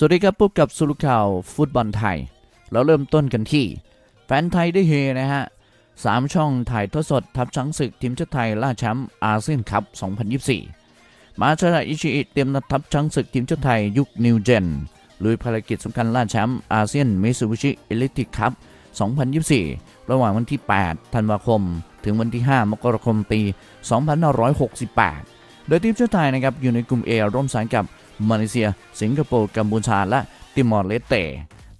สวัสดีครับพบกับสุรุข่าวฟุตบอลไทย เราเริ่มต้นกันที่ แฟนไทยได้เฮนะฮะสามช่องถ่ายทอดสดทับช้างศึกทีมชาติไทยล่าแชมป์อาเซียนคัพ 2024 มาชาอิชิอิเตรียมนัดทับช้างศึกทีมชาติไทยยุคนิวเจนลุยภารกิจสำคัญล่าแชมป์อาเซียนมิซูบิชิเอลิติคัพ 2024 ระหว่างวันที่ 8 ธันวาคม ถึงวันที่ 5 มกราคมปี 2568 โดยทีมชาติไทยนะครับอยู่ในกลุ่ม A ร่วมสายกับ มาเลเซีย สิงคโปร์ กัมพูชา และติมอร์เลสเต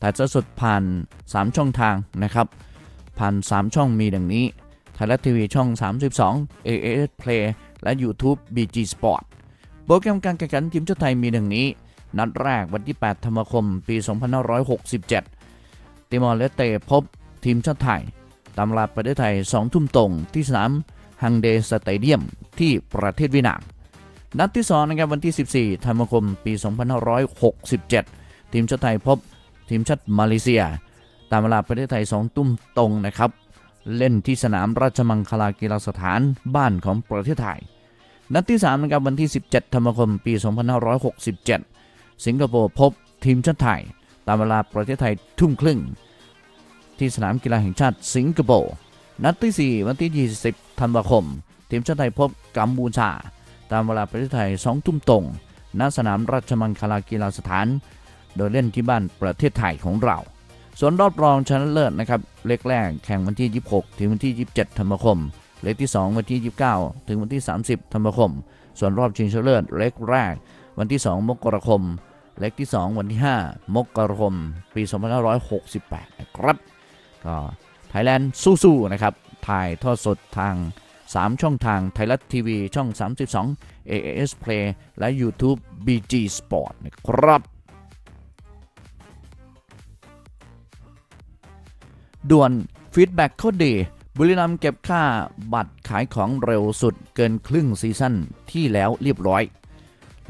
ถ่ายทอดสดผ่าน 3 ช่องทางนะครับ ผ่าน 3 ช่องมีดังนี้ไทยรัฐทีวีช่อง 32 AAS Play และ YouTube BG Sport โปรแกรมการแข่งขันทีมชาติไทยมีดังนี้ นัดแรกวันที่ 8 ธันวาคม ปี 2567 ติมอร์เลสเตพบทีมชาติไทย ตามลาประเทศไทย 2 ทุ่มตรงที่สนามฮังเดสเตเดียมที่ประเทศเวียดนาม นัดที่2นะครับวันที่ 14ธันวาคมปี 2567 ทีมชาติไทยพบทีมชาติมาเลเซีย ตามเวลาประเทศไทย 2 ตุ้มตรงนะครับ เล่นที่สนามราชมังคลากีฬาสถานบ้านของประเทศไทย นัดที่3นะครับวันที่ 17ธันวาคมปี 2567 สิงคโปร์พบทีมชาติไทย ตามเวลาประเทศไทยทุ่มครึ่ง ที่สนามกีฬาแห่งชาติสิงคโปร์นัดที่ 4 วันที่ 20ธันวาคม ทีมชาติไทยพบกัมพูชา ตามเวลาประเทศไทย 2 ทุ่มตรง ณ สนามราชมังคลากีฬาสถาน โดยเล่นที่บ้านประเทศไทยของเรา ส่วนรอบรองชนะเลิศนะครับ เล็กแรกแข่งวันที่ 26 ถึงวันที่ 27 ธันวาคม เล็กที่ 2 วันที่ 29 ถึงวันที่ 30 ธันวาคม ส่วนรอบชิงชนะเลิศเล็กแรก วันที่ 2 มกราคม เล็กที่ 2 วันที่ 5 มกราคม ปี 2568 นะครับ ก็ไทยแลนด์สู้ๆนะครับ ถ่ายทอดสดทาง 3 ช่องทางไทยรัฐทีวีช่อง 32 AAS Play และ YouTube BG Sport นะครับด่วนฟีดแบ็กโคตรดีบุรีรัมย์เก็บค่าบัตรขายของเร็วสุดเกินครึ่งซีซั่นที่แล้วเรียบร้อย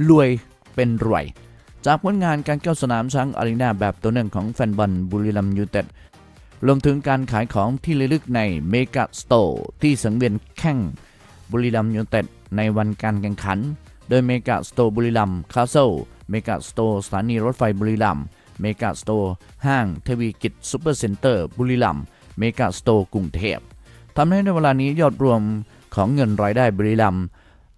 รวยเป็นรวย จากผลงานการเข้าสนามช้างอารีนาแบบตัวหนึ่งของแฟนบอลบุรีรัมย์ยูเต็ด รวมถึงการขายของที่ระลึกในเมกาสโตร์ที่สังเวียนแข่งบุรีรัมยูเต็ดในวันการแข่งขัน โดยเมกาสโตร์บุรีรัมคาสเซิลเมกาสโตร์สถานีรถไฟบุรีรัมเมกาสโตร์ห้างทวีกิจซูเปอร์เซ็นเตอร์บุรีรัมเมกาสโตร์กรุงเทพทำให้ในเวลานี้ยอดรวมของเงินรายได้บุรีรัม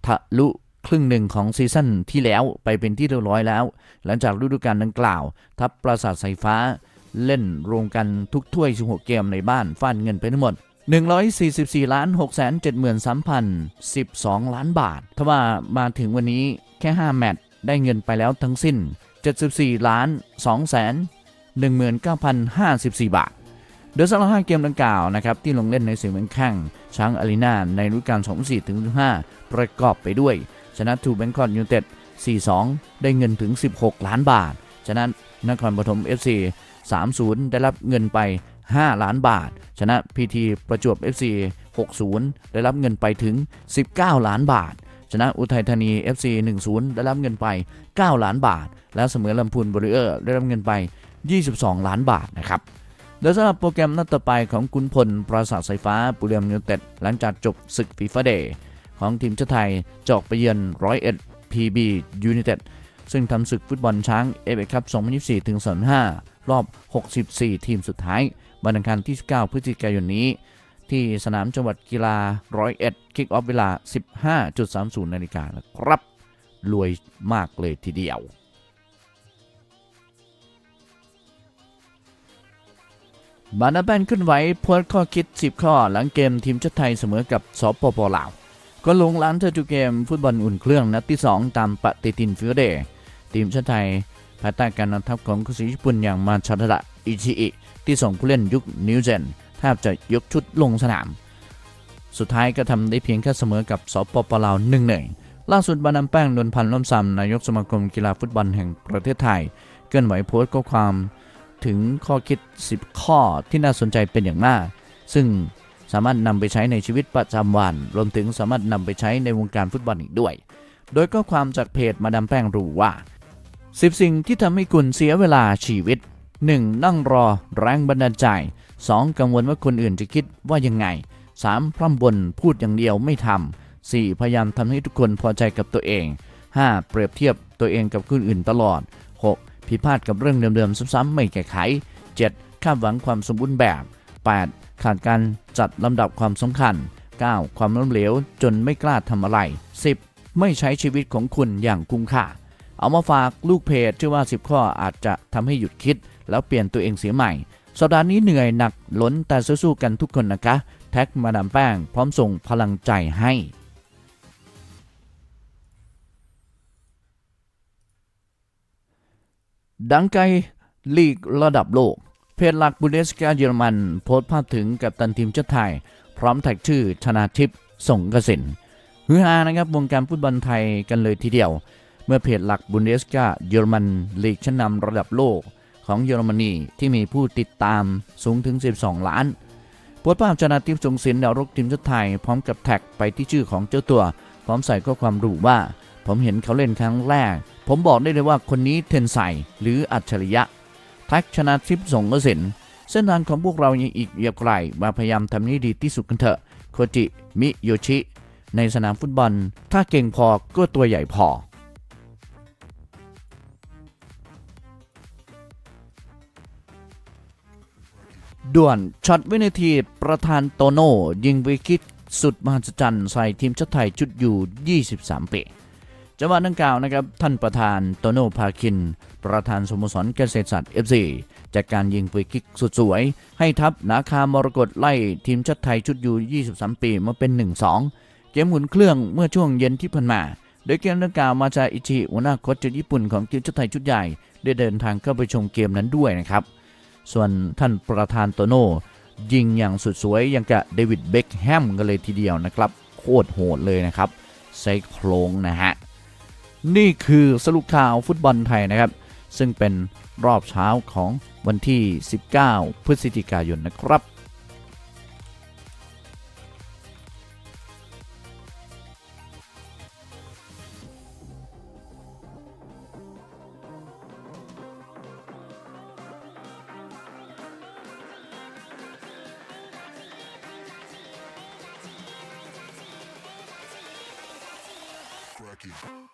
ทะลุครึ่งหนึ่งของซีซั่นที่แล้วไปเป็นที่เรียบร้อยแล้ว หลังจากฤดูกาลดังกล่าว ทัพปราสาทสายฟ้า เล่นรวมกันทุกถ้วย16เกมในบ้านฟาดเงินไปทั้งหมด 144ล้าน6 7 3 0 12 ล้านบาทถ้าว่ามาถึงวันนี้แค่ 5 แมตช์ได้เงินไปแล้วทั้งสิ้น 74ล้าน2แสน19,054 บาทโดยสำหรับ5เกมดังกล่าวนะครับที่ลงเล่นในสิ่งเป็นแข่งช้างอารีนาในฤดูกาล2004ถึง15ประกอบไปด้วย ชนะทูแบงคอกยูเต็ด 4-2 ได้เงินถึง 16 ล้านบาท ชนะ นครปฐม FC 3-0 ได้รับเงินไป 5 ล้านบาท ชนะ PT ประจวบ FC 6-0 ได้รับเงินไปถึง 19 ล้านบาท ชนะอุทัยธานี FC 1-0 ได้รับเงินไป 9 ล้านบาท และเสมอลำพูนบริเออร์ได้รับเงินไป 22 ล้านบาทนะครับโดยสำหรับโปรแกรมนัดต่อไปของคุณพล ปราสาทสายฟ้าบุรีรัมย์ยูไนเต็ด หลังจากจบศึกฟีฟ่าเดย์ของทีมชาติไทยจอกไปเยือนร้อยเอ็ด PB United ซึ่งทำศึกฟุตบอลช้างเอฟเอคัพ2024ถึง25รอบ 64 ทีมสุดท้ายวันอังคารที่ 19 พฤศจิกายนนี้ ที่สนามจังหวัดกีฬาร้อยเอ็ดคิกออฟเวลา 15.30 นาฬิกานะครับ รวยมากเลยทีเดียวบานาแบนขึ้นไหวโพสต์ข้อคิด 10 ข้อหลังเกมทีมชาติไทยเสมอกับสปปลาว ก็ลงล้านเธอจูเกมฟุตบอลอุ่นเครื่องนัดที่ 2 ตามปฏิทินฟิวเดย์ทีมชาติไทยภายใต้การนำทัพของกุศลญี่ปุ่นอย่างมาชาดะอิชิอิที่ส่งผู้เล่นยุคนิวเจนแทบจะยกชุดลงสนาม สุดท้ายก็ทำได้เพียงแค่เสมอกับสปปลาว1 1ล่าสุดบานัมแป้งนวลพันธ์ล่มซำนายกสมาคมกีฬาฟุตบอลแห่งประเทศไทยเคลื่อนไหวโพสต์ข้อความถึงข้อคิด 10 ข้อที่น่าสนใจเป็นอย่างมาก ซึ่ง สามารถนำไปใช้ในชีวิตประจำวัน รวมถึงสามารถนำไปใช้ในวงการฟุตบอลอีกด้วย โดยข้อความจากเพจมาดามแป้งรู้ว่า 10 สิ่งที่ทำให้คุณเสียเวลาชีวิต 1. นั่งรอแรงบันดาลใจ 2. กังวลว่าคนอื่นจะคิดว่ายังไง 3. พร่ำบนพูดอย่างเดียวไม่ทำ 4. พยายามทำให้ทุกคนพอใจกับตัวเอง 5. เปรียบเทียบตัวเองกับคนอื่นตลอด 6. เผิดพลาดกับเรื่องเดิมๆซ้ำๆไม่แก้ไข 7. คาดหวังความสมบูรณ์แบบ 8. ขาดการจัดลำดับความสำคัญ 9. ความล้มเหลวจนไม่กล้าทำอะไร 10. ไม่ใช้ชีวิตของคุณอย่างคุ้มค่า เอามาฝากลูกเพจชื่อว่า 10 ข้ออาจจะทำให้หยุดคิด แล้วเปลี่ยนตัวเองเสียใหม่ สัปดาห์นี้เหนื่อยหนักล้นแต่สู้ๆกันทุกคนนะคะ แท็กมาดามแป้ง พร้อมส่งพลังใจให้ดังไกลลีกระดับโลก จหลักบุนเดสกาเยอรมัน โพสต์ภาพถึงกับตันทีมชาติไทย พร้อมแท็กชื่อชนาทิพย์ส่งกสินฮือฮานะครับวงการฟุตบอลไทยกันเลยทีเดียว เมื่อเพจหลักบุนเดสกาเยอรมันลีกชั้นนำระดับโลกของเยอรมนีที่มีผู้ติดตามสูงถึง 12 ล้านโพสต์ภาพชนาทิพย์สงสินดาวรุกทีมชาติไทย พร้อมกับแท็กไปที่ชื่อของเจ้าตัว พร้อมใส่ข้อความระบุว่า ผมเห็นเขาเล่นครั้งแรก ผมบอกได้เลยว่าคนนี้เทนไซหรืออัจฉริยะ ท็กชนะทิพย์สงกสินเส้นทางของพวกเรายังอีกยาวไกลมาพยายามทำให้ดีที่สุดกันเถอะ โคจิ มิโยชิ ในสนามฟุตบอล ถ้าเก่งพอก็ตัวใหญ่พอ ด่วนช็อตวินาทีประธานโตโน่ยิงวิคิกสุดมหัศจรรย์ใส่ทีมชาติไทยชุดอยู่ 23ปี จังหวะดังกล่าวนะครับท่านประธานโตโน่พาคิน ประธานสโมสรเกษตรศาสตร์ FC จากการยิงฟรีคิกสุดสวย ให้ทัพนาคามรกตไล่ทีมชาติไทยชุดยู่23 ปีมาเป็น 1-2 เกมหมุนเครื่องเมื่อช่วงเย็นที่ผ่านมา โดยเกมดังกล่าวมาจากอิชิหัวหน้าโค้ชจากญี่ปุ่นของทีมชาติไทยชุดใหญ่ ได้เดินทางเข้าไปชมเกมนั้นด้วยนะครับ ส่วนท่านประธานโตโน่ยิงอย่างสุดสวยอย่างกับเดวิดเบ็คแฮมกันเลยทีเดียวนะครับ โคตรโหดเลยนะครับไซโครงนะฮะ นี่คือสรุปข่าวฟุตบอลไทยนะครับ ซึ่งเป็นรอบเช้าของวันที่ 19 พฤศจิกายนนะครับ Cracky.